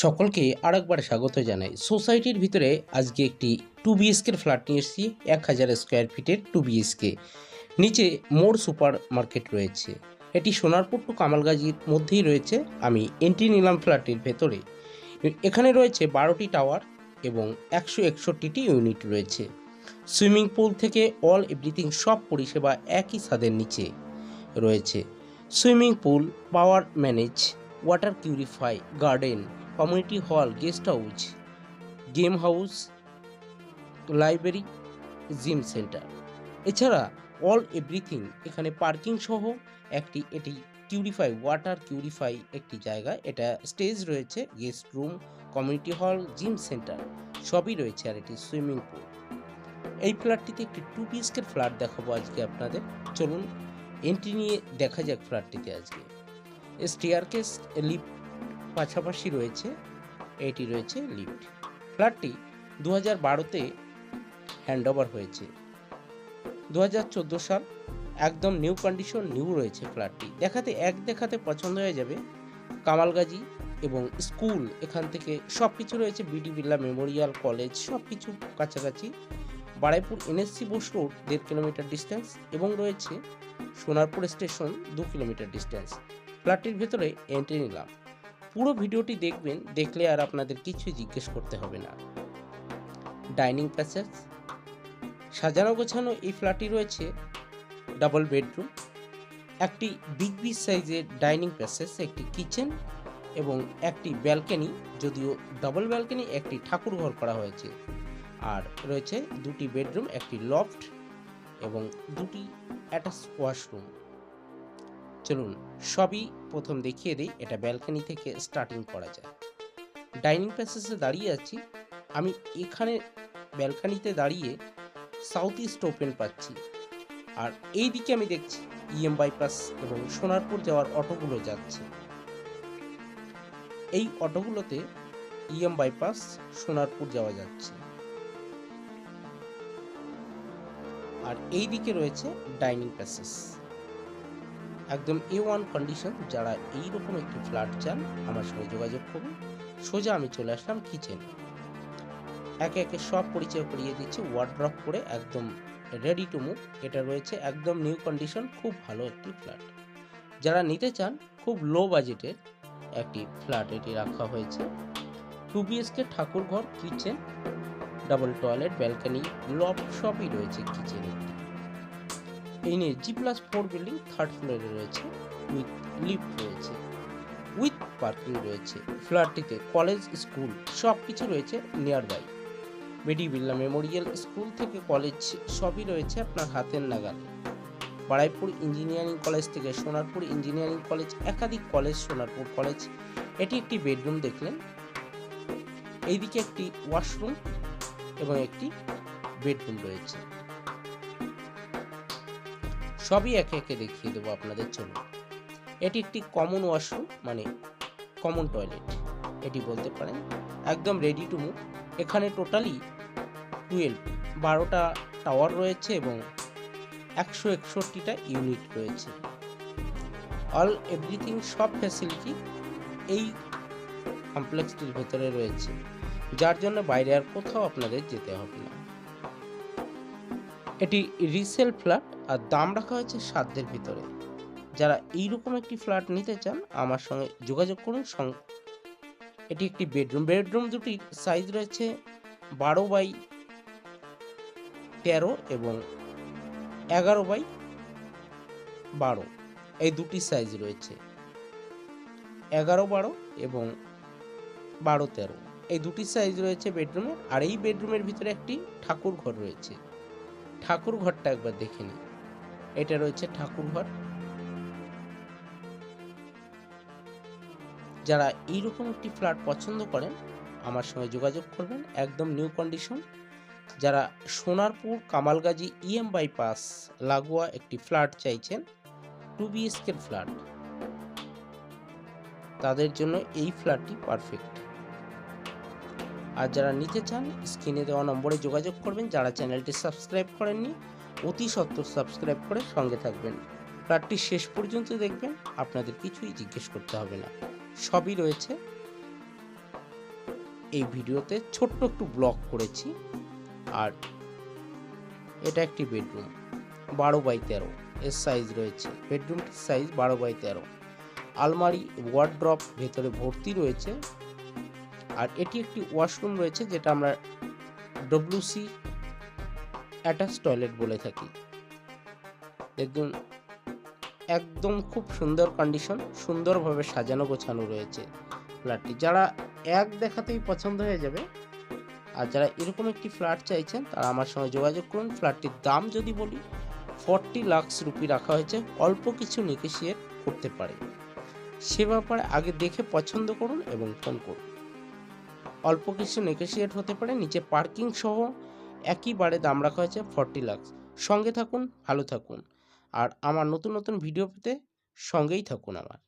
সকলকে আরেকবার স্বাগত জানাই। সোসাইটির ভিতরে আজকে একটি টু বিএসকের ফ্ল্যাট নিয়ে এসেছি, এক হাজার স্কোয়ার ফিটের টু বিএসকে নিচে মোর সুপার মার্কেট রয়েছে। এটি সোনারপুর টু কামালগাজির মধ্যেই রয়েছে। আমি এন্ট্রি নিলাম ফ্ল্যাটের ভেতরে। এখানে রয়েছে বারোটি টাওয়ার এবং একশো একষট্টিটি ইউনিট রয়েছে। সুইমিং পুল থেকে অল এভরিথিং সব পরিষেবা একই ছাদের নিচে রয়েছে। Swimming pool, power manage, water purify, garden community hall guest house game house library gym centre এছাড়া অল এভরিথিং এখানে পার্কিং সহ একটি, এটি কিউরিফাই ওয়াটার কিউরিফাই একটি জায়গা। এটা স্টেজ রয়েছে guest room community hall gym centre সবই রয়েছে আর এটি সুইমিং পুল এই ফ্ল্যাটটিতে একটি টু বিএসকের ফ্ল্যাট দেখাবো আজকে আপনাদের। চলুন এন্ট্রি নিয়ে দেখা যাক ফ্ল্যাটটিতে আজকে। স্টেয়ারকেস লিফট পাশাপাশি রয়েছে, এটি রয়েছে লিফট। ফ্ল্যাটটি দু হাজার বারোতে হ্যান্ড ওভার হয়েছে। দু হাজার চোদ্দ সাল একদম নিউ কন্ডিশন, নিউ রয়েছে ফ্ল্যাটটি দেখাতে, এক দেখাতে পছন্দ হয়ে যাবে। কামালগাজি এবং স্কুল এখান থেকে সব কিছু রয়েছে, বিডি বিড়লা মেমোরিয়াল কলেজ সব কিছু কাছাকাছি। বারাইপুর এনএসসি বোস রোড, দেড় কিলোমিটার ডিস্টেন্স এবং রয়েছে সোনারপুর স্টেশন, দু কিলোমিটার ডিস্টেন্স। ফ্ল্যাটটির ভেতরে এন্ট্রি নিলাম। পুরো ভিডিওটি দেখবেন, দেখলে আর আপনাদের কিছুই জিজ্ঞেস করতে হবে না। ডাইনিং প্যাসেজ, সাজানো গোছানো এই ফ্ল্যাটটি রয়েছে, ডাবল বেডরুম, একটি বিগ বিগ সাইজের ডাইনিং প্যাসেজ, একটি কিচেন এবং একটি ব্যালকনি, যদিও ডাবল ব্যালকনি, একটি ঠাকুর ঘর করা হয়েছে। আর রয়েছে দুটি বেডরুম, একটি লফট এবং দুটি অ্যাটাচ ওয়াশরুম। চলুন সবই প্রথম দেখিয়ে দিই, এটা ব্যালকনি থেকে স্টার্টিং করা যায়। ডাইনিং প্যাসেজে দাঁড়িয়ে আছি। আমি এখানে ব্যালকানিতে দাঁড়িয়ে সাউথ ইস্ট ওপেন পাচ্ছি। আর এই দিকে আমি দেখছি ইএম বাইপাস এবং সোনারপুর যাওয়ার অটোগুলো যাচ্ছে। এই অটোগুলোতে ইএম বাইপাস সোনারপুর যাওয়া যাচ্ছে। আর এই দিকে রয়েছে ডাইনিং প্যাসেজ একদম এ ওয়ান কন্ডিশন যারা এই রকম একটি ফ্ল্যাট চান, আমার সঙ্গে যোগাযোগ করুন। সোজা আমি চলে আসলাম কিচেন একে একে সব পরিচয় করিয়ে দিচ্ছি ওয়ার্ড্রপ করে একদম রেডি টু মুভ এটা রয়েছে একদম নিউ কন্ডিশন খুব ভালো একটি ফ্ল্যাট যারা নিতে চান, খুব লো বাজেটের একটি ফ্ল্যাট এটি রাখা হয়েছে। টু বিএসকে ঠাকুর ঘর কিচেন ডাবল টয়লেট ব্যালকনি লব সবই রয়েছে কিচেনে এই নিয়ে G plus four building third ফ্লোরে রয়েছে উইথ লিফট রয়েছে উইথ পার্কিং রয়েছে ফ্ল্যাটটিতে কলেজ স্কুল সব কিছু রয়েছে নিয়ার বাই বেডি বিল্লা মেমোরিয়াল স্কুল থেকে কলেজ সবই রয়েছে আপনার হাতের নাগালে। বারাইপুর ইঞ্জিনিয়ারিং কলেজ থেকে সোনারপুর ইঞ্জিনিয়ারিং কলেজ একাধিক কলেজ সোনারপুর কলেজ এটি একটি বেডরুম দেখলেন। এইদিকে একটি ওয়াশরুম এবং একটি বেডরুম রয়েছে। সবই একে একে দেখিয়ে দেবো আপনাদের জন্য। এটি একটি কমন ওয়াশরুম মানে কমন টয়লেট এটি বলতে পারেন। একদম রেডি টু মুভ এখানে টোটালি টুয়েলভ বারোটা টাওয়ার রয়েছে এবং একশো একষট্টিটা ইউনিট রয়েছে। অল এভরিথিং সব ফ্যাসিলিটি এই কমপ্লেক্সটির ভেতরে রয়েছে। যার জন্য বাইরে আর কোথাও আপনাদের যেতে হবে না। এটি রিসেল ফ্ল্যাট আর দাম রাখা হয়েছে সাধ্যের ভিতরে। যারা এইরকম একটি ফ্ল্যাট নিতে চান, আমার সঙ্গে যোগাযোগ করুন। এটি একটি বেডরুম বেডরুম দুটির সাইজ রয়েছে বারো বাই তেরো এবং এগারো বাই বারো। এই দুটি সাইজ রয়েছে। এগারো বারো এবং বারো তেরো। এই দুটি সাইজ রয়েছে বেডরুমে আর এই বেডরুমের ভিতরে একটি ঠাকুর ঘর রয়েছে। ঠাকুর ঘরটা একবার দেখে নিই এটা রয়েছে ঠাকুর ঘর যারা এইরকম একটি ফ্ল্যাট পছন্দ করেন, আমার সঙ্গে যোগাযোগ করবেন, একদম নিউ কন্ডিশন। যারা সোনারপুর, কামালগাজি ইএম বাইপাস, লাগোয়া একটি ফ্ল্যাট চাইছেন, টু বিএসকের ফ্ল্যাট, তাদের জন্য এই ফ্ল্যাটটি পারফেক্ট। আর যারা নিতে চান স্ক্রিনে দেওয়া নম্বরে যোগাযোগ করবেন। যারা চ্যানেলটি সাবস্ক্রাইব করেননি, অতি সত্বর সাবস্ক্রাইব করে সঙ্গে থাকবেন। ফ্ল্যাটটি শেষ পর্যন্ত দেখবেন, আপনাদের কিছুই জিজ্ঞেস করতে হবে না। সবই রয়েছে। এই ভিডিওতে ছোট্ট একটু ব্লগ করেছি। আর এটা একটি বেডরুম বারো বাই তেরো। এর সাইজ রয়েছে। বেডরুমটির সাইজ বারো বাই তেরো। আলমারি ওয়ার্ড্রপ ভেতরে ভর্তি রয়েছে। আর এটি একটি ওয়াশরুম রয়েছে যেটা আমরা ডব্লিউসি অ্যাটাচ টয়লেট বলে থাকি। দেখুন, একদম খুব সুন্দর কন্ডিশন সুন্দরভাবে সাজানো গোছানো রয়েছে ফ্ল্যাটটি। যারা এক দেখাতেই পছন্দ হয়ে যাবে আর যারা এরকম একটি ফ্ল্যাট চাইছেন, তারা আমার সঙ্গে যোগাযোগ করুন। ফ্ল্যাটটির দাম যদি বলি ফর্টি লাক্স রুপি রাখা হয়েছে। অল্প কিছু নেগোশিয়েট করতে পারে। সে ব্যাপারে আগে দেখে পছন্দ করুন এবং ফোন করুন। অল্প কিছু নেগোসিয়েট হতে পারে, নিচে পার্কিং সহ একইবারে দাম রাখা হয়েছে ফর্টি লাক্স সঙ্গে থাকুন, ভালো থাকুন। আর আমার নতুন নতুন ভিডিও পেতে সঙ্গেই থাকুন আমার।